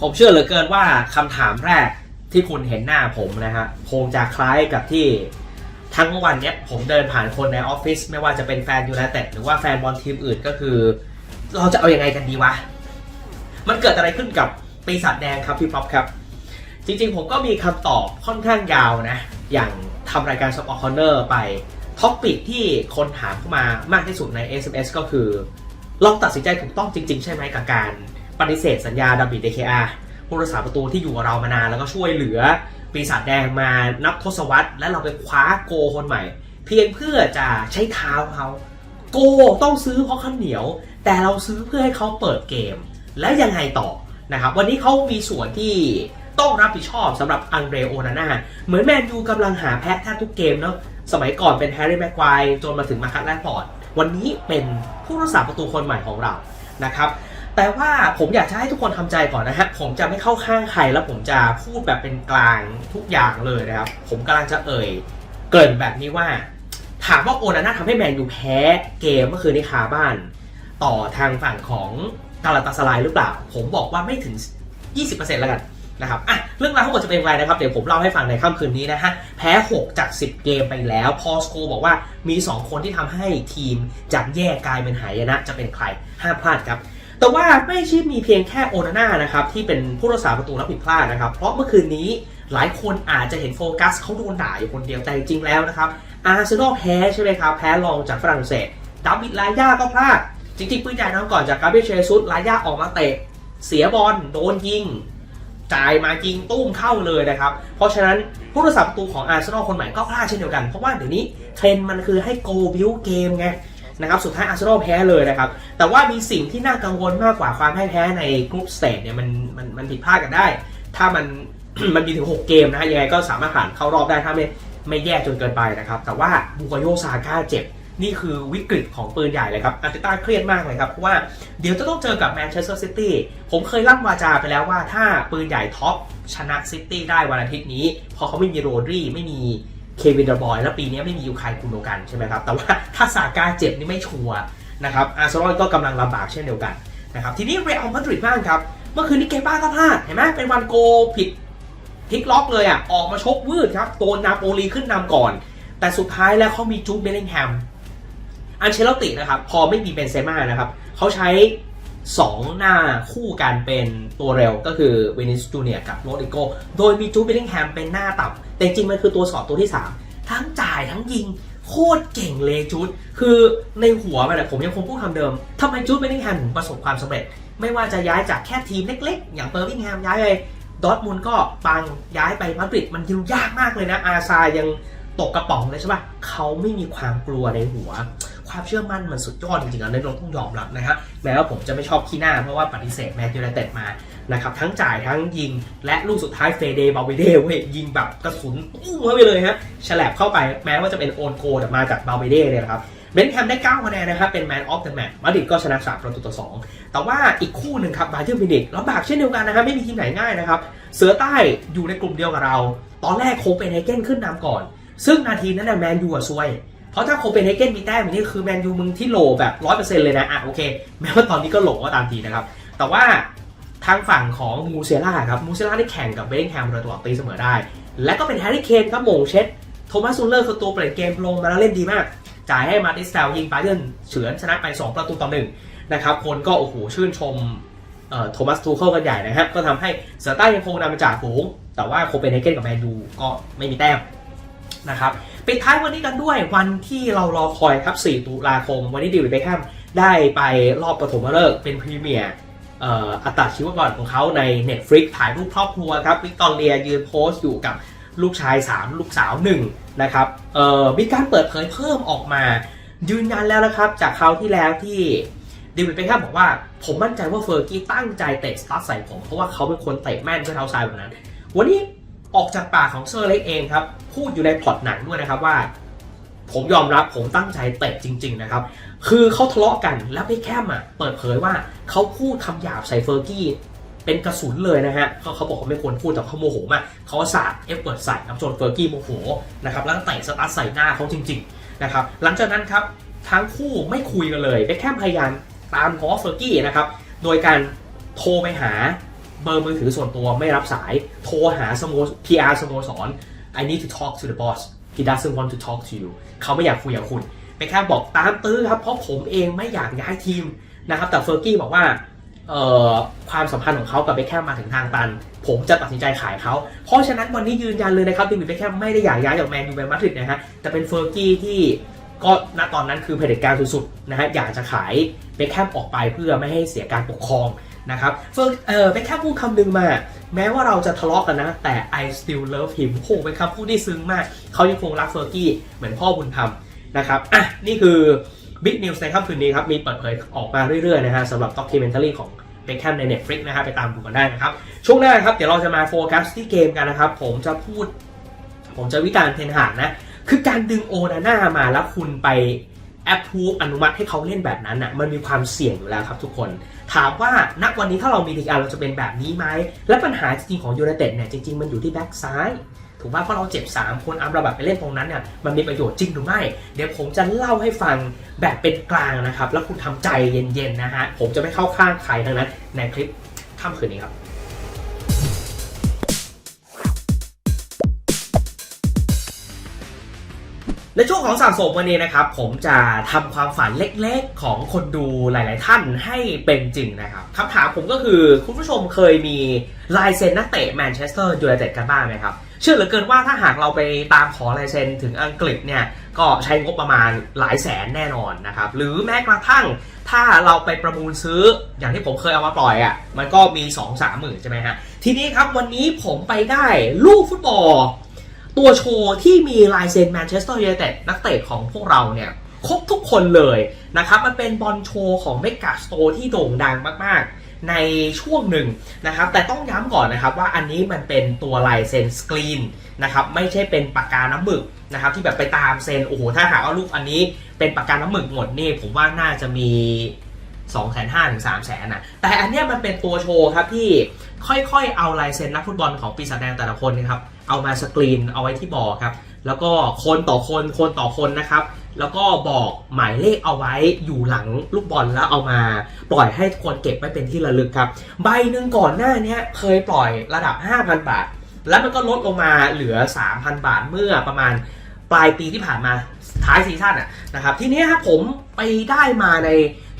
ผมเชื่อเหลือเกินว่าคำถามแรกที่คุณเห็นหน้าผมนะฮะคงจะคล้ายกับที่ทั้งวันเนี้ยผมเดินผ่านคนในออฟฟิศไม่ว่าจะเป็นแฟนยูไนเต็ดหรือว่าแฟนบอลทีมอื่นก็คือ เราจะเอาอยัางไงกันดีวะ มันเกิดอะไรขึ้นกับปีศาจแดงครับพี่ป๊อปครับ จริงๆ ผมก็มีคำตอบค่อนข้างยาวนะ อย่างทำรายการสปอร์คอนเนอร์ไปท็อปปิกที่คนถามเข้ามามากที่สุดใน SMS ก็คือ ลองตัดสินใจถูกต้องจริง ๆ ใช่ไหมกับการ ปฏิเสธสัญญาดับบิดเดคอาผู้รักษาประตูที่อยู่กับเรามานานแล้วก็ช่วยเหลือปีศาจแดงมานับทศวรรษ และเราไปคว้าโกคนใหม่ เพียงเพื่อจะใช้เท้าเขา โกต้องซื้อเพราะข้าวเหนียว แต่เราซื้อเพื่อให้เขาเปิดเกม แล้วยังไงต่อนะครับ วันนี้เขามีส่วนที่ต้องรับผิดชอบสำหรับอังเดรโอนาน่าเหมือนแมนยูกำลังหาแพ้แทบทุกเกมเนาะสมัยก่อนเป็นแฮร์รี่แม็กควายจนมาถึงมาคัตแลนฟอร์ดวันนี้เป็นผู้รักษาประตูคนใหม่ของเรานะครับ แต่ว่าผมอยากจะให้ทุกคนทำใจก่อนนะฮะ ผมจะไม่เข้าข้างใครแล้วผมจะพูดแบบเป็นกลางทุกอย่างเลยนะครับ ผมกำลังจะเอ่ย เกินแบบนี้ว่า ถามว่าโอนาน่าทำให้แมนยูแพ้เกมเมื่อคืนนี้คาบ้าน ต่อทางฝั่งของกาลาตาสลายหรือเปล่า ผมบอกว่าไม่ถึง 20%แล้วกันนะครับอะเรื่องราวทั้งหมดจะเป็นอย่างไรนะครับ เดี๋ยวผมเล่าให้ฟังในค่ำคืนนี้นะฮะ แพ้ 6 จาก 10 เกมไปแล้ว พอสโคบอกว่ามี 2 คนที่ทำให้ทีมจากแย่กลายเป็นหายนะ จะเป็นใครห้ามพลาดครับ แต่ว่าไม่ใช่มีเพียงแค่โอนาน่านะครับที่เป็นผู้รักษาประตูและผิดพลาดนะครับ เพราะเมื่อคืนนี้หลายคนอาจจะเห็นโฟกัสเขาโดนด่าอยู่คนเดียวแต่จริงแล้วนะครับอาร์เซนอลแพ้ใช่ไหมครับ แพ้รองจากฝรั่งเศสดาวิดลายาก็พลาด จริงๆปืนใหญ่น้ำก่อนจากกาเบรียลเชซุสลายาออกมาเตะ เสียบอลโดนยิง จ่ายมายิงตุ้มเข้าเลยนะครับ เพราะฉะนั้นผู้รักษาประตูของอาร์เซนอลคนใหม่ก็พลาดเช่นเดียวกัน เพราะว่าเดี๋ยวนี้เทรนด์มันคือให้โกบิวเกมไง นะครับสุดท้ายอาร์เซนอลแพ้เลยนะครับแต่ว่ามีสิ่งที่น่ากังวลมากกว่าความพ่ายแพ้ในกรุ๊ปสเตจเนี่ยมันมันมันผิดพลาดกันได้ ถ้ามันมันมีถึง 6 เกมนะฮะยังไงก็สามารถผ่านเข้ารอบได้ถ้าไม่ไม่แย่จนเกินไปนะครับแต่ว่าบูกาโยซาก้าเจ็บนี่คือวิกฤตของปืนใหญ่เลยครับอาร์เตต้าเครียดมากเลยครับเพราะว่าเดี๋ยวจะต้องเจอกับแมนเชสเตอร์ซิตี้ผมเคยลั่นวาจาไปแล้วว่าถ้าปืนใหญ่ท็อปชนะซิตี้ได้วันอาทิตย์นี้ พอเขาไม่มีโรดรีไม่มี เควินเดอร์บอยแล้วปีนี้ไม่มียูไคคุโนกันใช่ไหมครับ แต่ว่าถ้าซาก้าเจ็บนี่ไม่ชัวร์นะครับอาร์เซนอลก็กำลังลำบากเช่นเดียวกันนะครับทีนี้เรอัลมาดริดบ้างครับเมื่อคืนนี้เกบ้าก็พลาดเห็นไหมเป็นวันโกผิดพลิกล็อกเลยอะออกมาชกวืดครับโดนนาโปลีขึ้นนำก่อน แต่สุดท้ายแล้วเขามีจูดเบลลิงแฮมอันเชลตินะครับพอไม่มีเบนเซม่านะครับเขาใช้ 2 หน้าคู่กันเป็นตัวเร็วก็คือเวนิสจูเนียกับโรดิโก โดยมีจูดเบลลิงแฮมเป็นหน้าต่ำ แต่จริงมันคือตัวสอดตัวที่ 3 ทั้งจ่ายทั้งยิงโคตรเก่งเลยจูดคือในหัวมันอะผมยังคงพูดคำเดิมทำไมจูดเบลลิงแฮมถึงประสบความสำเร็จ ไม่ว่าจะย้ายจากแค่ทีมเล็ก ๆ อย่างเบอร์มิงแฮมย้ายไปดอทมุนด์ก็ปังย้ายไปมาดริดมันยิวยากมากเลยนะ อาซายังตกกระป๋องเลยใช่ปะเขาไม่มีความกลัวในหัว ความเชื่อมั่นมันสุดยอดจริงๆอันนี้เราต้องยอมรับนะครับแม้ว่าผมจะไม่ชอบขี้หน้าเพราะว่าปฏิเสธแมนยูไนเต็ดมา นะครับทั้งจ่ายทั้งยิงและลูกสุดท้ายเฟเดบาเวเดเว้ยยิงแบบกระสุนปุ้งเข้าไปเลยฮะฉลับเข้าไปแม้ว่าจะเป็นโอนโกแต่มาจากบาเวเดเนี่ยนะครับเบนแฮมได้9คะแนนนะครับเป็นแมนออฟเดอะแมตช์มาดริดก็ชนะ3ประตูต่อ 2 แต่ว่าอีกคู่หนึ่งครับบาเยิร์นมิวนิกลำบากเช่นเดียวกันนะครับไม่มีทีมไหนง่ายนะครับเสือใต้อยู่ในกลุ่มเดียวกับเรา ตอนแรกโคเปนเฮเกนขึ้นนำก่อน ซึ่งนาทีนั้นนะแมนยูอะซวยเพราะถ้าโคเปนเฮเกนมีแต้มอย่างนี้คือแมนยูมึงที่โหลแบบร้อยเปอร์เซ็นต์เลยนะอะโอเค แม้ว่าตอนนี้ก็โหลก็ตามทีนะครับแต่ว่า ทางฝั่งของมูเซล่าครับมูเซล่าได้แข่งกับเบงแฮมโดยตัวตีเสมอได้ และก็เป็นแฮร์รี่เคนครับมงเช็ดโทมัสซูลเลอร์คือตัวเปลี่ยนเกมลงมาแล้วเล่นดีมาก จ่ายให้มาติสเตลยิงปาเยนเฉือนชนะไป 2 ประตูต่อหนึ่งนะครับคนก็โอ้โหชื่นชมเอ่อโทมัสทูเคิลกันใหญ่นะฮะก็ทำให้เสือใต้ยังคงนำมาจากฝูง แต่ว่าโคเปนเฮเกนกับแมนยูก็ไม่มีแต้มนะครับปิดท้ายวันนี้กันด้วยวันที่เรารอคอยครับ 4 ตุลาคม วันนี้ดิวิดเบคแฮมได้ไปรอบปฐมฤกษ์เป็นพรีเมียร์ อัตราชีวประวัติของเขาใน Netflix ถ่ายรูปครอบครัวครับวิกตอเรียยืนโพสต์อยู่กับลูกชาย 3 ลูกสาว 1 นะครับมีการเปิดเผยเพิ่มออกมา ยืนยันแล้วนะครับ จากคราวที่แล้วที่ดิวิดเบคแฮมบอกว่า ผมมั่นใจว่าเฟอร์กี้ตั้งใจเตะสตาร์ใส่ผม เพราะว่าเขาเป็นคนเตะแม่นด้วยเท้าซ้ายแบบนั้น วันนี้ออกจากปากของเซอร์เล็กเองครับ พูดอยู่ในพล็อตหนังด้วยนะครับว่า ผมยอมรับผมตั้งใจเตะจริง ๆ นะครับ คือเขาทะเลาะกันแล้วเบคแฮมอะเปิดเผยว่าเขาพูดคำหยาบใส่เฟอร์กี้เป็นกระสุนเลยนะฮะเขาเขาบอกเขาไม่ควรพูดแต่เขาโมโหมากเขาสาดเอฟเปิดใส่ครับจนเฟอร์กี้โมโหนะครับแล้วเตะสตาร์ทใส่หน้าเขาจริง ๆ นะครับ หลังจากนั้นครับทั้งคู่ไม่คุยกันเลยเบคแฮมพยายามตามง้อเฟอร์กี้นะครับโดยการโทรไปหาเบอร์มือถือส่วนตัวไม่รับสาย โทรหาสโม PR สโมสร I need to talk to the boss he doesn't want to talk to you เขาไม่อยากคุยกับคุณเบคแฮมบอกตามตื้อครับเพราะผมเองไม่อยากย้ายทีมนะครับแต่เฟอร์กี้บอกว่าความสัมพันธ์ของเขากับเบคแฮมมาถึงทางตัน ผมจะตัดสินใจขายเขา เพราะฉะนั้นวันนี้ยืนยันเลยนะครับดิวิดเบคแฮมไม่ได้อยากย้ายจากแมนยูไปมาดริดนะฮะแต่เป็นเฟอร์กี้ที่ก็ณตอนนั้นคือเผด็จการสุดๆนะฮะอยากจะขายเบคแฮมออกไปเพื่อไม่ให้เสียการปกครอง นะครับเฟอร์เออเบคแฮมพูดคำหนึ่งมา แม้ว่าเราจะทะเลาะกันนะ แต่ I still love him โหเป็นคำพูดที่ซึ้งมาก เขายังคงรักเฟอร์กี้เหมือนพ่อบุญธรรมนะครับอะนี่คือบิ๊กนิวส์ในค่ำคืนนี้ครับ มีเปิดเผยออกมาเรื่อยๆนะฮะสำหรับด็อกคิเมนทารีของเบคแฮมใน Netflix นะฮะไปตามดูกันได้นะครับ ช่วงหน้าครับ เดี๋ยวเราจะมาโฟกัสที่เกมกันนะครับ ผมจะพูด ผมจะวิจารณ์เทนหากนะ คือการดึงโอนาน่ามาแล้วคุณไป แอปพูอนุมัติให้เขาเล่นแบบนั้นอะมันมีความเสี่ยงอยู่แล้วครับทุกคน ถามว่าณวันนี้ถ้าเรามีดีอาเราจะเป็นแบบนี้ไหม และปัญหาจริงๆของยูไนเต็ดเนี่ยจริงๆมันอยู่ที่แบ็กซ้ายถูกป่ะเพราะเราเจ็บ 3 คนอัมเราแบบไปเล่นตรงนั้นเนี่ยมันมีประโยชน์จริงหรือไม่ เดี๋ยวผมจะเล่าให้ฟังแบบเป็นกลางนะครับ แล้วคุณทำใจเย็นๆนะฮะผมจะไม่เข้าข้างใครทั้งนั้นในคลิปค่ำคืนนี้ครับ ในช่วงของสะสมวันนี้นะครับ ผมจะทำความฝันเล็กๆ ของคนดูหลาย ๆ ท่านให้เป็นจริงนะครับคำถามผมก็คือคุณผู้ชมเคยมีลายเซ็นนักเตะแมนเชสเตอร์ยูไนเต็ดกันบ้างไหมครับ เชื่อเหลือเกินว่าถ้าหากเราไปตามขอลายเซ็นถึงอังกฤษเนี่ย ก็ใช้งบประมาณหลายแสนแน่นอนนะครับ หรือแม้กระทั่งถ้าเราไปประมูลซื้ออย่างที่ผมเคยเอามาปล่อยอะ่ะมันก็มี 2 3 หมื่นใช่ไหมฮะทีนี้ครับวันนี้ผมไปได้ลูกฟุตบอล ตัวโชว์ที่มีลายเซ็นแมนเชสเตอร์ยูไนเต็ดนักเตะของพวกเราเนี่ยครบทุกคนเลยนะครับมันเป็นบอลโชว์ของเมกาสโตที่โด่งดังมากๆ ในช่วงหนึ่งนะครับแต่ต้องย้ำก่อนนะครับว่าอันนี้มันเป็นตัวลายเซ็นสกรีนนะครับไม่ใช่เป็นปากกาน้ำหมึกนะครับที่แบบไปตามเซ็นโอ้โหถ้าหากว่ารูปอันนี้เป็นปากกาน้ำหมึกหมดนี่ผมว่าน่าจะมี2 5 0 0 0ถึง3 0 0 0 0นะแต่อันเนี้ยมันเป็นตัวโชว์ครับที่ค่อยๆ เอาลายเซ็นนักฟุตบอลของปีศาจแดงแต่ละคนนะครับ เอามาสกรีนเอาไว้ที่บอร์ครับ แล้วก็คนต่อคนคนต่อคนนะครับ แล้วก็บอกหมายเลขเอาไว้อยู่หลังลูกบอลแล้วเอามา ปล่อยให้คนเก็บไว้เป็นที่ระลึกครับ ใบหนึ่งก่อนหน้านี้เคยปล่อยระดับ 5,000 บาท แล้วมันก็ลดลงมาเหลือ 3,000 บาทเมื่อประมาณปลายปีที่ผ่านมาท้ายซีซั่นอะนะครับ ทีนี้ครับผมไปได้มาใน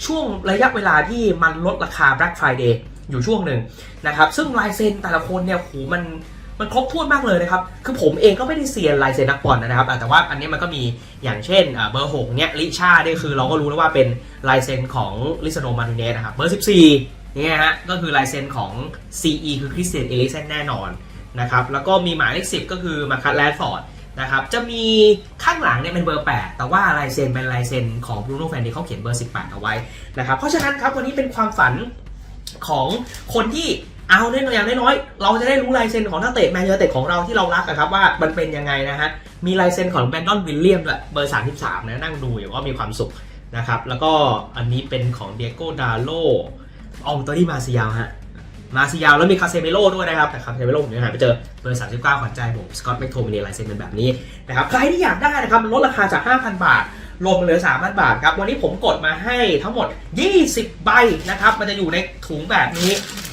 ช่วงระยะเวลาที่มันลดราคา Black Friday อยู่ช่วงหนึ่งนะครับ ซึ่งลายเซ็นแต่ละคนเนี่ยโหมัน มันครบถ้วนมากเลยนะครับ คือผมเองก็ไม่ได้เซียนลายเซ็นนักบอลนะครับ แต่ว่าอันนี้มันก็มีอย่างเช่นเบอร์หกเนี่ยลิชาเนี่ยคือเราก็รู้แล้วว่าเป็นลายเซ็นของลิซโนมาร์ติเนสนะครับ เบอร์14เนี่ยฮะ ก็คือลายเซ็นของ CE คือคริสเตียนเอลิเซนแน่นอนนะครับ แล้วก็มีหมายเลข10ก็คือมาคัตแลนฟอร์ดนะครับ จะมีข้างหลังเนี่ยเป็นเบอร์ 8 แต่ว่าลายเซ็นเป็นลายเซ็นของบรูโน่แฟนดีเขาเขียนเบอร์ 18 เอาไว้นะครับ เพราะฉะนั้นครับวันนี้เป็นความฝันของคนที่ เอาแน่นอนอย่างน้อยๆเราจะได้รู้ลายเซ็นของนักเตะแมนยูเต็ดของเราที่เรารักอะครับว่ามันเป็นยังไงนะฮะ มีลายเซ็นของแบรนดอนวิลเลียมด้วยเบอร์ 33 นะนั่งดูอยู่ก็มีความสุขนะครับ แล้วก็อันนี้เป็นของเดียโก้ดาโลอาตัวที่มาซิยาวฮะ มาซิยาวแล้วมีคาเซเมโร่ด้วยนะครับ แต่คาเซเมโร่ผมยังหาไม่เจอเบอร์ 39 ขวัญใจผมสกอตแมคโทมินีลายเซ็นเป็นแบบนี้นะครับ ใครที่อยากได้นะครับมันลดราคาจาก 5,000 บาท รวมเหลือ 3,000 บาทครับ วันนี้ผมกดมาให้ทั้งหมด 20 ใบนะครับ มันจะอยู่ในถุงแบบนี้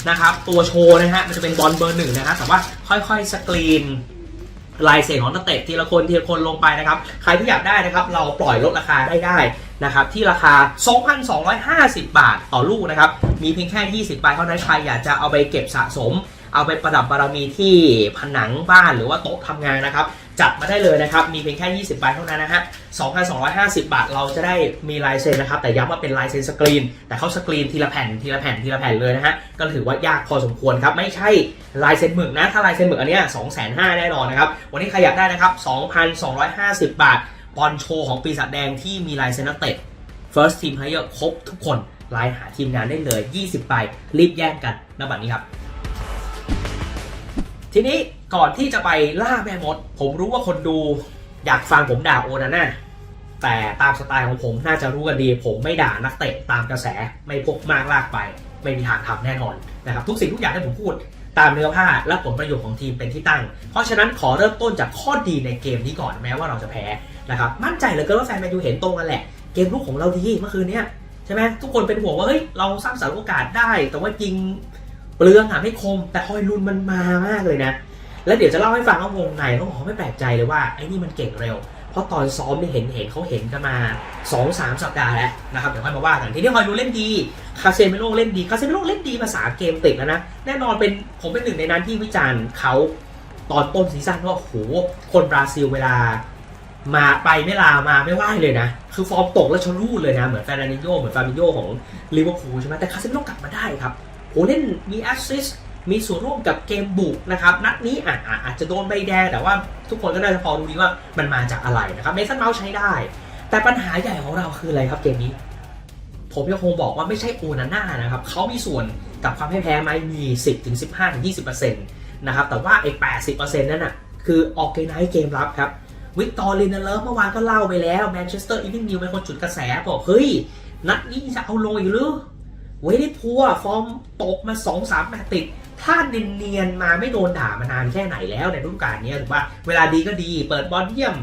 นะครับ ตัวโชว์นะฮะ มันจะเป็นบอลเบอร์หนึ่งนะฮะแต่ว่าค่อยๆ สกรีนลายเซ็นของนักเตะทีละคนทีละคนลงไปนะครับ ใครที่อยากได้นะครับ เราปล่อยลดราคาได้ได้นะครับที่ราคา 2,250 บาทต่อลูกนะครับ มีเพียงแค่ 20ใบเท่านั้นใครอยากจะเอาไปเก็บสะสม เอาไปประดับ บารมีที่ผนังบ้านหรือว่าโต๊ะทำงานนะครับ จัดมาได้เลยนะครับ มีเพียงแค่ 20 ใบเท่านั้นนะฮะ 2,250 บาท เราจะได้มีลายเซ็นนะครับ แต่ย้ำว่าเป็นลายเซ็นสกรีน แต่เขาสกรีนทีละแผ่น ทีละแผ่น ทีละแผ่นเลยนะฮะ ก็ถือว่ายากพอสมควรครับ ไม่ใช่ลายเซ็นหมึกนะ ถ้าลายเซ็นหมึกอันเนี้ย2,500แน่นอนนะครับ วันนี้ใครอยากได้นะครับ 2,250 บาท บอลโชว์ของปีศาจแดงที่มีลายเซ็นนักเตะ First Team Player ครบทุกคนไลน์หาทีมงานได้เลย 20ใบรีบแย่งกันณบัดนี้ครับ ทีนี้ ก่อนที่จะไปล่าแม่มด ผมรู้ว่าคนดูอยากฟังผมด่าโอนาน่าแต่ตามสไตล์ของผมน่าจะรู้กันดี ผมไม่ด่านักเตะตามกระแสไม่พกมากลากไป ไม่มีทางทำแน่นอนนะครับทุกสิ่งทุกอย่างที่ผมพูดตามเนื้อผ้าและผลประโยชน์ของทีมเป็นที่ตั้ง เพราะฉะนั้นขอเริ่มต้นจากข้อดีในเกมนี้ก่อนแม้ว่าเราจะแพ้นะครับมั่นใจเหลือเกินว่าแฟนแมนยูเห็นตรงกันแหละ เกมลุกของเราดีเมื่อคืนเนี้ยใช่ไหมทุกคนเป็นห่วงว่าเฮ้ยเราสร้างสรรค์โอกาสได้ แต่ว่ายิงเปลืองอะไม่คม แต่ฮอยลุนมันมามากเลยนะ แล้วเดี๋ยวจะเล่าให้ฟังว่าวงในเขาบอกไม่แปลกใจเลยว่าไอ้นี่มันเก่งเร็ว เพราะตอนซ้อมเนี่ยเห็นเห็นเขาเห็นกันมา2-3สัปดาห์แล้วนะครับเดี๋ยวค่อยมาว่ากันทีนี้ฮอยลุนเล่นดีคาเซมิโลเล่นดีคาเซมิโลเล่นดีมาสาเกมติดแล้วนะแน่นอนเป็นผมเป็นหนึ่งในนั้นที่วิจารณ์เขาตอนต้นซีซั่นว่าโหคนบราซิลเวลามาไปไม่ลามาไม่ไหวเลยนะ คือฟอร์มตกแล้วชะลูดเลยนะ เหมือนแฟรนันดิโยเหมือนฟาบิโยของลิเวอร์พูลใช่ไหมแต่คาเซมิโลกลับมาได้ครับโหเล่นมีแอสซิสต์ มีส่วนร่วมกับเกมบุกนะครับนัดนี้อะอะอาจจะโดนใบแดงแต่ว่าทุกคนก็น่าจะพอรู้ดีว่ามันมาจากอะไรนะครับเมสันเมาส์ใช้ได้ แต่ปัญหาใหญ่ของเราคืออะไรครับเกมนี้ ผมยังคงบอกว่าไม่ใช่โอนาน่านะครับเขามีส่วนกับความแพ้ไหมมี10ถึง15ถึง20%นะครับแต่ว่าไอ้80%นั่นน่ะคือออกเกมไนเกมรับครับวิกตอร์ลินเลิฟเมื่อวานก็เล่าไปแล้วแมนเชสเตอร์อีวิงนิวเป็นคนจุดกระแสบอกเฮ้ย นัดนี้จะเอาลงอีกหรือเว้ยได้พัวฟอร์มตกมา2อสามแมตติด ถ้าเนียนๆมาไม่โดนด่ามานานแค่ไหนแล้วในฤดูกาลนี้ถูกป่ะเวลาดีก็ดีเปิดบอลเยี่ยม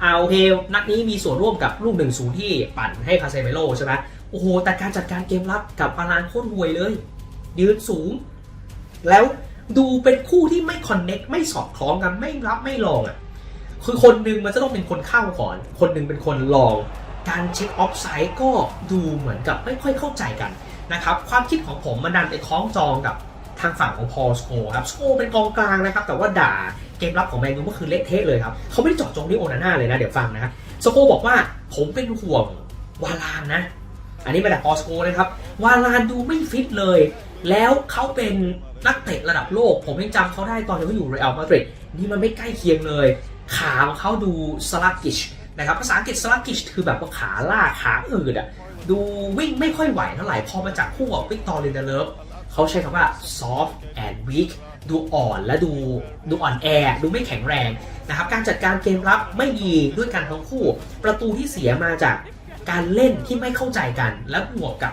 เอาโอเคนัดนี้มีส่วนร่วมกับลูกหนึ่งศูนย์ที่ปั่นให้คาเซเมโลใช่ไหมโอ้โห แต่การจัดการเกมรับกับบาลานโคตรห่วยเลย ยืนสูง แล้วดูเป็นคู่ที่ไม่คอนเน็กไม่สอดคล้องกันไม่รับไม่ลองอะ คือคนหนึ่งมันจะต้องเป็นคนเข้าก่อน คนหนึ่งเป็นคนลอง การเช็คออฟไซด์ก็ดูเหมือนกับไม่ค่อยเข้าใจกันนะครับ ความคิดของผมมันดันไปคล้องจองกับ ทางฝั่งของพอสโคครับสโคเป็นกองกลางนะครับ แต่ว่าด่าเกมรับของแมนยูเมื่อคืนเละเทะเลยครับเขาไม่ได้เจาะจงที่โอนาน่าเลยนะ เดี๋ยวฟังนะครับสโคบอกว่าผมเป็นห่วงวาลานนะ อันนี้มาจากพอสโคนะครับวาลานดูไม่ฟิตเลย แล้วเขาเป็นนักเตะระดับโลก ผมยังจำเขาได้ตอนที่เขาอยู่เรอัลมาดริดนี่มันไม่ใกล้เคียงเลย ขาของเขาดูสลักกิชนะครับภาษาอังกฤษสลักกิชคือแบบว่าขาล่าขาอืดอะดูวิ่งไม่ค่อยไหวเท่าไหร่พอมาจากคู่กับวิกตอร์ลินเดเลฟ เขาใช้คำว่า soft and weak ดูอ่อนและดูดูอ่อนแอ ดูไม่แข็งแรงนะครับ การจัดการเกมรับไม่ดีด้วยกันทั้งคู่ ประตูที่เสียมาจากการเล่นที่ไม่เข้าใจกัน และบวกกับ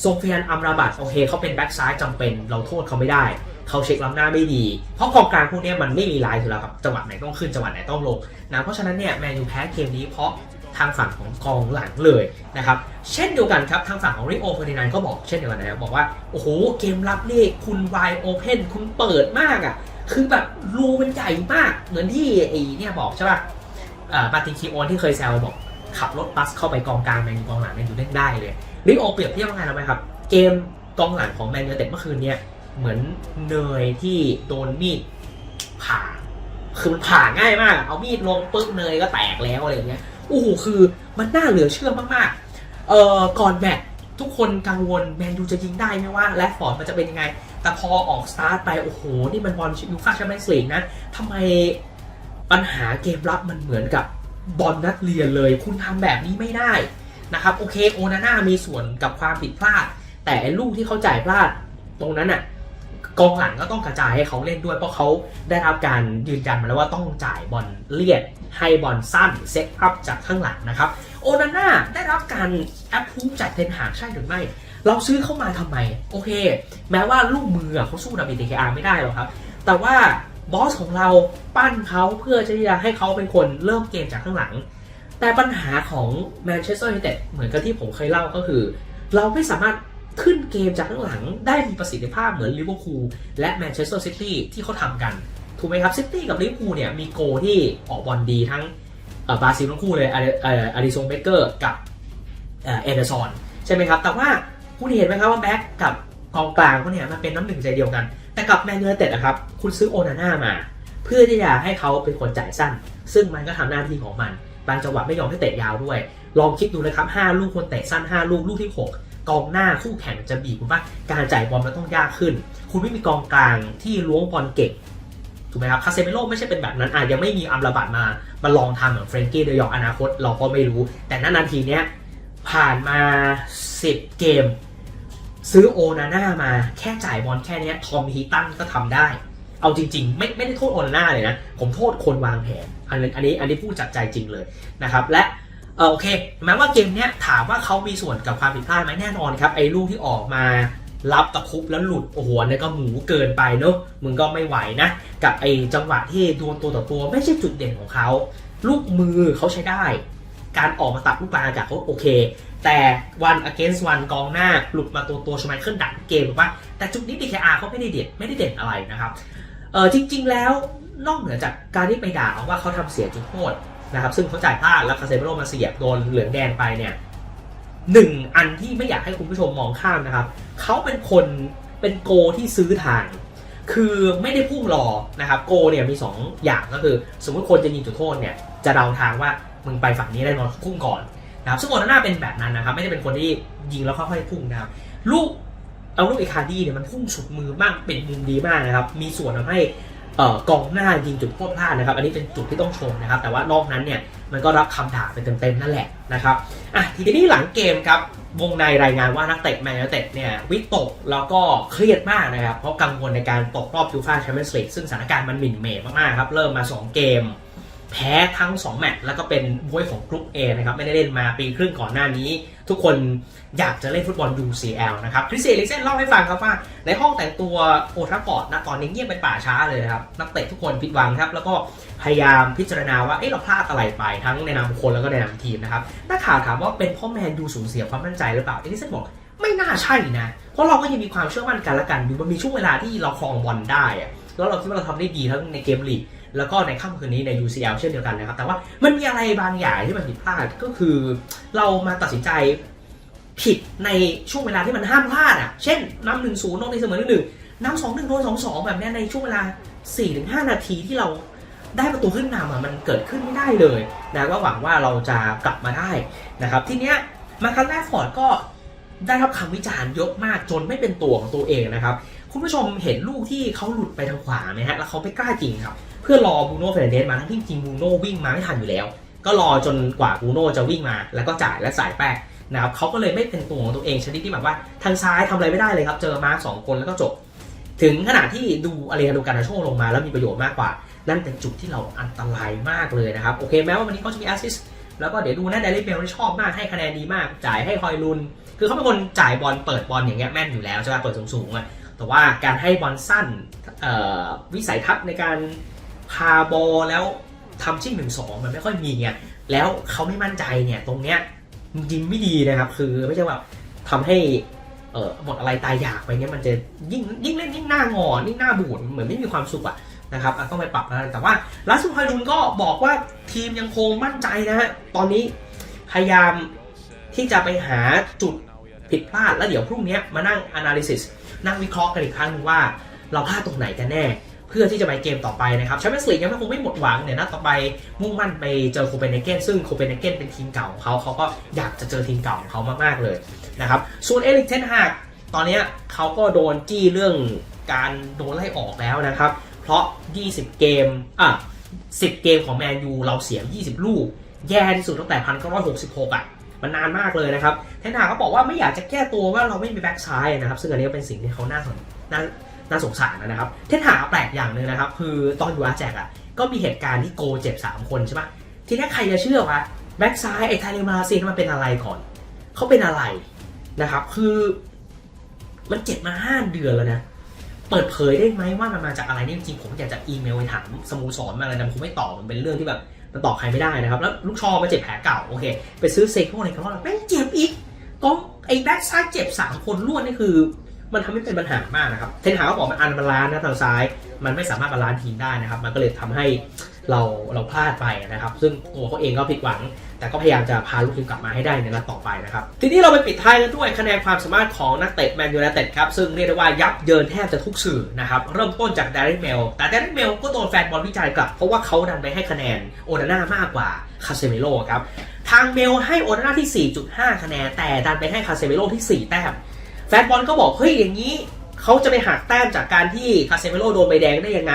โซเฟียนอัมราบัตโอเคเขาเป็นแบ็กซ้ายจำเป็นเราโทษเขาไม่ได้ เขาเช็คล้ำหน้าไม่ดี เพราะกองกลางพวกนี้มันไม่มีลายอยู่แล้วครับจังหวะไหนต้องขึ้นจังหวะไหนต้องลงนะเพราะฉะนั้นเนี่ยแมนยูแพ้เกมนี้เพราะ ทางฝั่งของกองหลังเลยนะครับเช่นเดียวกันครับทางฝั่งของริโอเฟอร์ดินานก็บอกเช่นเดียวกันนะครับบอกว่าโอ้โหเกมรับนี่คุณวายโอเพนคุณเปิดมากอะคือแบบรูมันใหญ่มากเหมือนที่ไอ้เนี่ยบอกใช่ป่ะอ่าปาตินคิโอนที่เคยแซวบอกขับรถบัสเข้าไปกองกลางแมนยูกองหลังแมนยูเล่นได้เลยริโอเปรียบเทียบว่าไงรู้ไหมครับ เกมกองหลังของแมนยูเต็ดเมื่อคืนเนี่ยเหมือนเนยที่โดนมีดผ่าคือมันผ่าง่ายมาก เอามีดลงปึ๊บเนยก็แตกแล้วอะไรอย่างเงี้ย โอ้โหคือมันน่าเหลือเชื่อมากๆเอ่อก่อนแมตช์ทุกคนกังวลแมนยูจะยิงได้ไหมว่าแลฟฟอร์ดมันจะเป็นยังไง แต่พอออกสตาร์ทไป โอ้โห นี่มันบอลยูฟ่าแชมเปี้ยนส์ลีกนะทำไมปัญหาเกมรับมันเหมือนกับบอลนัดเรียนเลย คุณทำแบบนี้ไม่ได้นะครับ โอเค โอนาน่ามีส่วนกับความผิดพลาด แต่ลูกที่เขาจ่ายพลาดตรงนั้นอะ กองหลังก็ต้องกระจายให้เขาเล่นด้วย เพราะเขาได้รับการยืนยันมาแล้วว่าต้องจ่ายบอลเลียดให้บอลสั้นเซตอัพจากข้างหลังนะครับ โอนาน่าได้รับการแอปพูฟจากเทนหากใช่หรือไม่ เราซื้อเข้ามาทำไม โอเค แม้ว่าลูกมือเขาสู้ดับเบิลทีอาร์ไม่ได้หรอกครับ แต่ว่าบอสของเราปั้นเขาเพื่อจะให้เขาเป็นคนเริ่มเกมจากข้างหลัง แต่ปัญหาของแมนเชสเตอร์ยูไนเต็ดเหมือนกับที่ผมเคยเล่าก็คือ เราไม่สามารถ ขึ้นเกมจากข้างหลังได้มีประสิทธิภาพเหมือนลิเวอร์พูลและแมนเชสเตอร์ซิตี้ที่เขาทำกัน ถูกไหมครับซิตี้กับลิเวอร์พูลเนี่ยมีโกที่ออกบอลดีทั้งบราซิลทั้งคู่เลยอาริซนเบเกอร์กับเอเดอร์ซอนใช่ไหมครับ แต่ว่าคุณเห็นไหมครับว่าแบ็กกับกองกลางพวกเนี่ยมันเป็นน้ำหนึ่งใจเดียวกัน แต่กับแมนยูไนเต็ดนะครับคุณซื้อโอนาน่ามา เพื่อที่จะให้เขาเป็นคนจ่ายสั้น ซึ่งมันก็ทำหน้าที่ของมัน บางจังหวะไม่ยอมให้เตะยาวด้วย ลองคิดดูนะครับ 5 ลูกคนเตะสั้น 5 ลูก ลูกที่ 6 กองหน้าคู่แข่งจะบีบคุณว่าการจ่ายบอลมันต้องยากขึ้น คุณไม่มีกองกลางที่ล้วงบอลเก่งถูกไหมครับคาเซเมโลไม่ใช่เป็นแบบนั้นอาจยังไม่มีอัมราบัตมามาลองทำเหมือนเฟรนกี้เดยองอนาคตเราก็ไม่รู้ แต่ณนาทีเนี้ยผ่านมา 10 เกม ซื้อโอนาน่ามาแค่จ่ายบอลแค่นี้ทอมฮีตันก็ทำได้ เอาจริง ๆ ไม่ไม่ได้โทษโอนาน่าเลยนะ ผมโทษคนวางแผนอันนี้อันนี้อันนี้พูดจากใจจริงเลยนะครับ และ โอเคแม้ว่าเกมเนี้ยถามว่าเขามีส่วนกับความผิดพลาดไหมแน่นอนครับไอ้ลูกที่ออกมารับตะคุบแล้วหลุดโอ้โหอันนี่ก็หมูเกินไปเนอะมึงก็ไม่ไหวนะ กับไอ้จังหวะที่ดวลตัวต่อตัวไม่ใช่จุดเด่นของเขา ลูกมือเขาใช้ได้ การออกมาตัดลูกกลางอากาศเขาโอเค แต่วัน against วันกองหน้าหลุดมาตัวตัวชไมเคิลดักเกมหรือว่า แต่จุดนี้ DKR เขาไม่ได้เด่นไม่ได้เด่นอะไรนะครับเออจริง ๆ แล้วนอกเหนือจากการที่ไปด่าว่าเขาทำเสียจุดโทษ นะครับซึ่งเขาจ่ายพลาดแล้วคาเซเบโรมาเสียบโดนเหลืองแดงไปเนี่ยหนึ่งอันที่ไม่อยากให้คุณผู้ชมมองข้ามนะครับเขาเป็นคนเป็นโกที่ซื้อทาง คือไม่ได้พุ่งรอนะครับโกเนี่ยมี2ออย่างก็คือ สมมติคนจะยิงจุดโทษเนี่ยจะเดาทางว่ามึงไปฝั่งนี้ได้นอนพุ่งก่อนนะครับซึ่งโอนาน่าเป็นแบบนั้นนะครับ ไม่ได้เป็นคนที่ยิงแล้วค่อยๆพุ่งนะครับลูกเอาลูกเอคาร์ดี้เนี่ยมันพุ่งสุดมือมากเป็นมุมดีมากนะครับ มีส่วนทำให้ กองหน้ายิงจุดโทษพลาดนะครับ อันนี้เป็นจุดที่ต้องชมนะครับ แต่ว่านอกนั้นเนี่ยมันก็รับคำด่าไปเต็มๆนั่นแหละนะครับอะทีนี้หลังเกมครับวงในรายงานว่านักเตะแมนยูเต็ดเนี่ยวิตกแล้วก็เครียดมากนะครับ เพราะกังวลในการตกรอบยูฟ่าแชมเปี้ยนส์ลีกซึ่งสถานการณ์มันหมิ่นเหม่มากๆครับ เริ่มมา 2 เกม แพ้ทั้ง 2 แมตช์แล้วก็เป็นบวยของกรุ๊ป A นะครับไม่ได้เล่นมาปีครึ่งก่อนหน้านี้ ทุกคนอยากจะเล่นฟุตบอล UCL นะครับคริสเอลิเซนเล่าให้ฟังครับว่า ในห้องแต่งตัวโอทาฟอร์ดนะตอนนี้เงียบเป็นป่าช้าเลยนะครับ นักเตะทุกคนผิดหวังครับ แล้วก็พยายามพิจารณาว่าเอ๊ะเราพลาดอะไรไปทั้งในนามคคลแล้วก็ในนามทีมนะครับนักข่าวถามว่าเป็นพราะแมนยูสูญเสียความมั่นใจหรือเปล่าเอลิเซนบอกไม่น่าใช่นะ เพราะเราก็ยังมีความเชื่อมั่นกันและกันอยู่มันมีช่วงเวลาที่เราครองบอลได้แล้วเราคิดว่าเราทำได้ดีทั้งในเกมลีก แล้วก็ในค่ำคืนนี้ใน UCL เช่นเดียวกันนะครับ แต่ว่ามันมีอะไรบางอย่างที่มันผิดพลาดก็คือเรามาตัดสินใจผิดในช่วงเวลาที่มันห้ามพลาดอะ เช่นนำหนึ่งศูนย์นอกในเสมอหนึ่งหนึ่งนำสองหนึ่งโดนสองสองแบบนี้ในช่วงเวลา4ี่ถึงห้านาทีที่เราได้ประตูขึ้นนำอะมันเกิดขึ้นไม่ได้เลยนะก็หวังว่าเราจะกลับมาได้นะครับ ทีเนี้ยมาคันแรกฟอร์ดก็ได้รับคำวิจารณ์เยอะมากจนไม่เป็นตัวของตัวเองนะครับ คุณผู้ชมเห็นลูกที่เขาหลุดไปทางขวาไหมฮะแล้วเขาไม่กล้าจริงครับ เพื่อรอบูโน่เฟรนเดสมาทั้งที่จริงบูโน่วิ่งมาไม่ทันอยู่แล้ว ก็รอจนกว่าบูโน่จะวิ่งมาแล้วก็จ่ายและสายแป้งนะครับเขาก็เลยไม่เป็นตัวของตัวเองชนิดที่แบบว่าทางซ้ายทำอะไรไม่ได้เลยครับ เจอมาสองคนแล้วก็จบ ถึงขนาดที่ดูอารีนาโดการนาโชลงมาแล้วมีประโยชน์มากกว่า นั่นเป็นจุดที่เราอันตรายมากเลยนะครับ โอเคแม้ว่าวันนี้เขาจะมีแอสซิสแล้วก็เดี๋ยวดูนะเดลิเบลชอบมากให้คะแนนดีมาก จ่ายให้คอยลุน คือเขาเป็นคนจ่ายบอลเปิดบอลอย่างเงี้ยแม่นอยู่แล้วใช่ไหมเปิดสูงๆอะแต่ว่าการให้บอลสั้นวิสัยทัศน์ในการ พาบอลแล้วทำชิ่งหนึ่งสองมันไม่ค่อยมีไงแล้วเขาไม่มั่นใจเนี่ยตรงเนี้ยยิงไม่ดีนะครับ คือไม่ใช่แบบทำให้เออหมดอะไรตายอยากไปเงี้ยมันจะยิ่งยิ่งเล่นยิ่งหน้างอนยิ่งหน้าบูดเหมือนไม่มีความสุขอะนะครับต้องไปปรับแล้วแต่ว่าลาสุพอยลุนก็บอกว่าทีมยังคงมั่นใจนะฮะตอนนี้พยายามที่จะไปหาจุดผิดพลาดแล้วเดี๋ยวพรุ่งนี้มานั่ง analysis นั่งวิเคราะห์กันอีกครั้งว่าเราพลาดตรงไหนกันแน่ เพื่อที่จะไปเกมต่อไปนะครับแชมเปี้ยนส์ลีกยังไม่คงไม่หมดหวังเนี่ยนะต่อไปมุ่งมั่นไปเจอโคเปนเฮเกนซึ่งโคเปนเฮเกนเป็นทีมเก่าของเขาเขาก็อยากจะเจอทีมเก่าของเขามากๆเลยนะครับส่วนเอริกเทนฮากตอนนี้เขาก็โดนจี้เรื่องการโดนไล่ออกแล้วนะครับ เพราะ 20 เกมอะ10 เกมของแมนยูเราเสีย 20 ลูก แย่ที่สุดตั้งแต่ 1966 อะ มันนานมากเลยนะครับเทนหากเขาบอกว่าไม่อยากจะแก้ตัวว่าเราไม่มีแบ็กซ้ายนะครับ ซึ่งอันนี้ก็เป็นสิ่งที่เขาน่าสนน่า น่าสงสารนะครับ เทนหาแปลกอย่างหนึ่งนะครับ คือตอนอยู่อาแจกอะก็มีเหตุการณ์ที่โกเจ็บ 3 คนใช่ปะทีนี้ใครจะเชื่อว่าแบ็กซ้ายไอ้ไทเลมาซีนมันเป็นอะไรก่อน เขาเป็นอะไรนะครับ คือมันเจ็บมา 5 เดือนแล้วนะ เปิดเผยได้ไหมว่ามันมาจากอะไรนี่จริงผมอยากจะอีเมลไปถามสโมสรมาอะไรแต่ผมไม่ตอบมันเป็นเรื่องที่แบบมันตอบใครไม่ได้นะครับ แล้วลูกชอมาเจ็บแผลเก่าโอเคไปซื้อเซโก้ในครั้งแรกแม่งเจ็บอีกกองไอ้แบ็กซ้ายเจ็บ 3 คนรวดนี่คือ มันทำให้เป็นปัญหามากนะครับ เทนหาก็บอกมันอันบาลานซ์นะทางซ้าย มันไม่สามารถบาลานซ์ทีมได้นะครับ มันก็เลยทำให้เราเราพลาดไปนะครับ ซึ่งตัวเขาเองก็ผิดหวัง แต่ก็พยายามจะพาลูกทีมกลับมาให้ได้ในนัดต่อไปนะครับ ทีนี้เราไปปิดท้ายกันด้วยคะแนนความสามารถของนักเตะแมนยูไนเต็ดครับ ซึ่งเรียกได้ว่ายับเยินแทบจะทุกสื่อนะครับ เริ่มต้นจาก d ดร k เมล แต่แดร k เมลก็โดนแฟนบอลวิจารณ์กลับ เพราะว่าเขาดันไปให้คะแนนโอนาน่ามากกว่าคาเซมิโลครับ ทางเมลให้โอนาน่าที่ 4.5 คะแนน แต่ดันไปให้คาเซมิโลที่ 4 แต้ม นบอลก็บอกเฮ้ยอย่างนี้เขาจะไปหักแต้มจากการที่คาเซมิโลโดนใบแดงได้ยังไง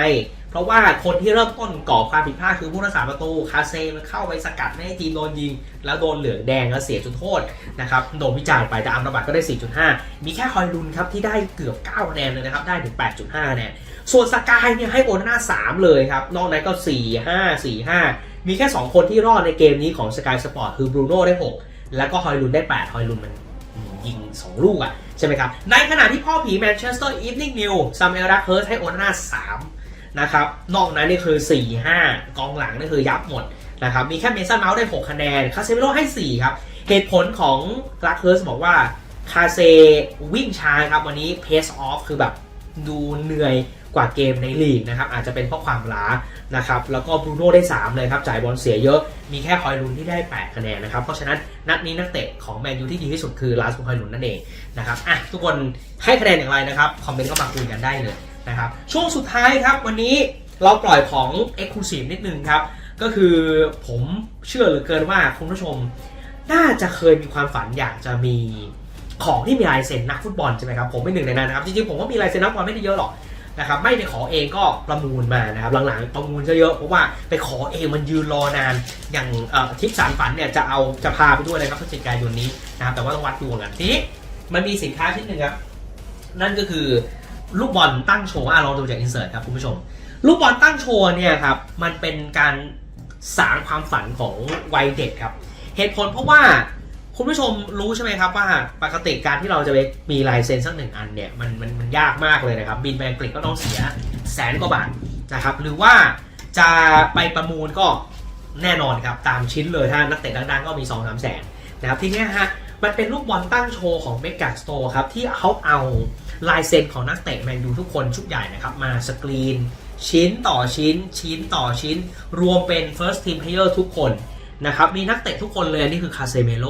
เพราะว่าคนที่เริ่มต้นก่อความผิดพลาดคือผู้รักษาประตูคาเซมันเข้าไปสกัดไม่ให้ทีมโดนยิง แล้วโดนเหลืองแดงแล้วเสียจุดโทษนะครับโดนวิจารณ์ไปแต่อัมราบัตก็ได้ 4.5 มีแค่ฮอยลุนครับที่ได้เกือบ9คะแนนเลยนะครับได้ถึง 8.5คะแนนส่วนสกายเนี่ยให้โอนาน่า3เลยครับนอกนั้นก็ 4 5 4 5 มีแค่ 2 คนที่รอดในเกมนี้ของสกายสปอร์ตคือบรูโน่ได้ 6 แล้วก็ฮอยลุนได้ 8 ฮอยลุนมันยิง 2 ลูกอะ ใช่ไหมครับ ในขณะที่พ่อผีแมนเชสเตอร์อีฟนิ่งนิวซามเอลรักเฮิร์สให้โอนาน่ามนะครับ นอกนั้นนี่คือ 4 5 กองหลังนี่คือยับหมดนะครับ มีแค่เมสันเมาส์ได้ 6 คะแนน คาเซมิโลให้ 4 ครับ เหตุผลของลักเฮิร์สบอกว่า คาเซวิ่งช้าครับ วันนี้เพสออฟคือแบบ ดูเหนื่อยกว่าเกมในลีกนะครับอาจจะเป็นเพราะความล้านะครับแล้วก็บรูโน่ได้ 3 เลยครับจ่ายบอลเสียเยอะ มีแค่ฮอยลุนที่ได้ 8 คะแนนนะครับเพราะฉะนั้นนัดนี้นักเตะของแมนยูที่ดีที่สุดคือลาสฮอยลุนนั่นเองนะครับอะทุกคนให้คะแนนอย่างไรนะครับ คอมเมนต์เข้ามาคุยกันได้เลยนะครับช่วงสุดท้ายครับวันนี้เราปล่อยของ e x c l u s i v e นิดนึงครับ ก็คือผมเชื่อเหลือเกินว่าคุณผู้ชมน่าจะเคยมีความฝันอยากจะมี ของที่มีลายเซ็นนักฟุตบอลใช่ไหมครับผมเป็นหนึ่งในนั้นนะครับจริงๆผมก็มีลายเซ็นนักฟุตบอลไม่ได้เยอะหรอกนะครับไม่ได้ขอเองก็ประมูลมานะครับหลังๆประมูลเยอะเพราะว่าไปขอเองมันยืนรอนานอย่างทิปสารฝันเนี่ยจะเอาจะพาไปด้วยเลยครับพฤศจิกายนนี้นะครับแต่ว่าต้องวัดดวงกันทีนี้มันมีสินค้าชิ้นหนึ่งครับนั่นก็คือลูกบอลตั้งโชว์อะลองดูจากอินเสิร์ตครับคุณผู้ชม ลูกบอลตั้งโชว์เนี่ยครับมันเป็นการสารความฝันของวัยเด็กครับเหตุผลเพราะว่า คุณผู้ชมรู้ใช่ไหมครับว่าปกติการที่เราจะไปมีลายเซ็นสักหนึ่งอันเนี่ยมันมันมันยากมากเลยนะครับ บินไปอังกฤษก็ต้องเสียแสนกว่าบาทนะครับ หรือว่าจะไปประมูลก็แน่นอนครับ ตามชิ้นเลยถ้านักเตะดังๆ ก็มี2 3แสนนะครับทีนี้ฮะมันเป็นลูกบอลตั้งโชว์ของเมกาสโตร์ครับ ที่เขาเอาลายเซ็นของนักเตะแมนยูทุกคนชุดใหญ่นะครับ มาสกรีน ชิ้นต่อชิ้น ชิ้นต่อชิ้น รวมเป็น first team player ทุกคน นะครับมีนักเตะทุกคนเลยนี่คือคาเซเมโล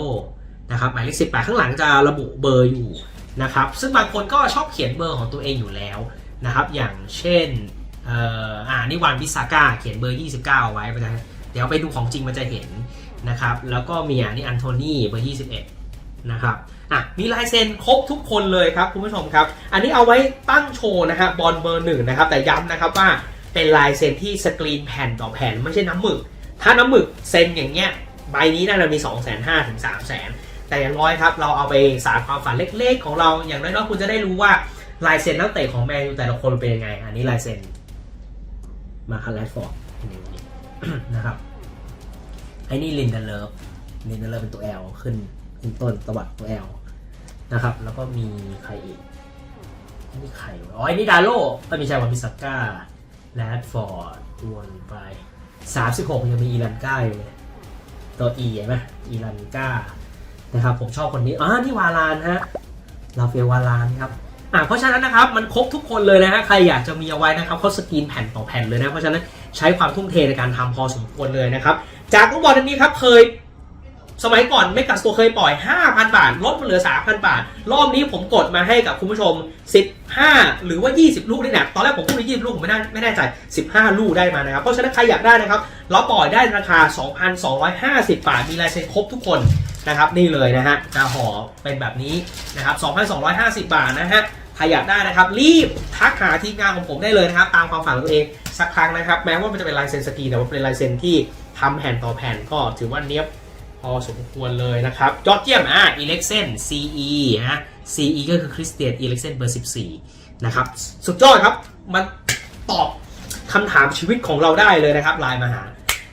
นะครับหมายเลขสิบแปดข้างหลังจะระบุเบอร์อยู่นะครับซึ่งบางคนก็ชอบเขียนเบอร์ของตัวเองอยู่แล้วนะครับอย่างเช่นเอ่ออ่านี่วันวิสาก้าเขียนเบอร์ 29เอาไว้นะเดี๋ยวไปดูของจริงมันจะเห็นนะครับแล้วก็มีอันนี้อันโทนีเบอร์ 21 นะครับอะมีลายเซ็นครบทุกคนเลยครับคุณผู้ชมครับ อันนี้เอาไว้ตั้งโชว์นะฮะบอลเบอร์หนึ่งนะครับแต่ย้ำนะครับว่าเป็นลายเซ็นที่สกรีนแผ่นต่อแผ่นไม่ใช่น้ำหมึก ถ้าน้ำหมึกเซนอย่างเงี้ยใบนี้น่าจะมี 2 5 0 0 0 0ถึง3 0 0 0 0 0แต่อย่างน้อยครับ เราเอาไปสารความฝันเล็กๆ ของเราอย่างน้อยๆคุณจะได้รู้ว่าลายเซ็นนักเตะของแมนยูแต่ละคนเป็นยังไง อันนี้ลายเซ็นมาคัลแลฟอร์ดนะครับไอ้นี่ลินเดเลฟลินเดเลฟเป็นตัว L ขึ้นขึ้นต้นตวัดตัว L นะครับ แล้วก็มีใครอีกนี่ใครอ๋อไอ้นี่ดาโลก็มีชายวันพิสก้าแรดฟอร์ดวนไป สามสิบหกยังมีอีรันก้าอยู่เลยตัว E เห็นไหมอีรันก้านะครับผมชอบคนนี้อ๋านี่วาลานฮะลาเฟลวาลานครับอ่าเพราะฉะนั้นนะครับมันครบทุกคนเลยนะฮะใครอยากจะมีเอาไว้นะครับเขาสกรีนแผ่นต่อแผ่นเลยนะเพราะฉะนั้นใช้ความทุ่มเทในการทำพอสมควรเลยนะครับจากลูกบอลอันนี้ครับเคย สมัยก่อนเมกาสโตเคยปล่อย 5,000 บาท ลดมาเหลือ 3,000 บาท รอบนี้ผมกดมาให้กับคุณผู้ชม 15 หรือว่า 20 ลูกนี่แหละตอนแรกผมพูดว่า20 ลูกผมไม่แน่ไม่แน่ใจ 15 ลูกได้มานะครับ เพราะฉะนั้นใครอยากได้นะครับเราปล่อยได้ราคา 2,250 บาท มีลายเซ็นครบทุกคนนะครับ นี่เลยนะฮะจะห่อเป็นแบบนี้นะครับ 2,250 บาทนะฮะใครอยากได้นะครับ รีบทักหาทีมงานของผมได้เลยนะครับ ตามความฝันของตัวเองสักครั้งนะครับ แม้ว่ามันจะเป็นลายเซ็นสกรีนแต่ว่าเป็นลายเซ็นที่ทำแผ่นต่อแผ่นก็ถือว่าเนี้ยบ พอสมควรเลยนะครับจอดเยี่ยมอะอีเล็กเซน CE นะ CE ก็คือคริสเตียนอีเล็กเซนเบอร์ 14 นะครับ สุดยอดครับ มันตอบคำถามชีวิตของเราได้เลยนะครับไลน์มาหา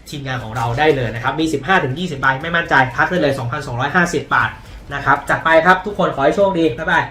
ทีมงานของเราได้เลยนะครับ มี 15-20 ใบไม่มั่นใจทักได้เลย 2,250 บาทนะครับจัดไปครับทุกคนขอให้โชคดี บ๊ายบาย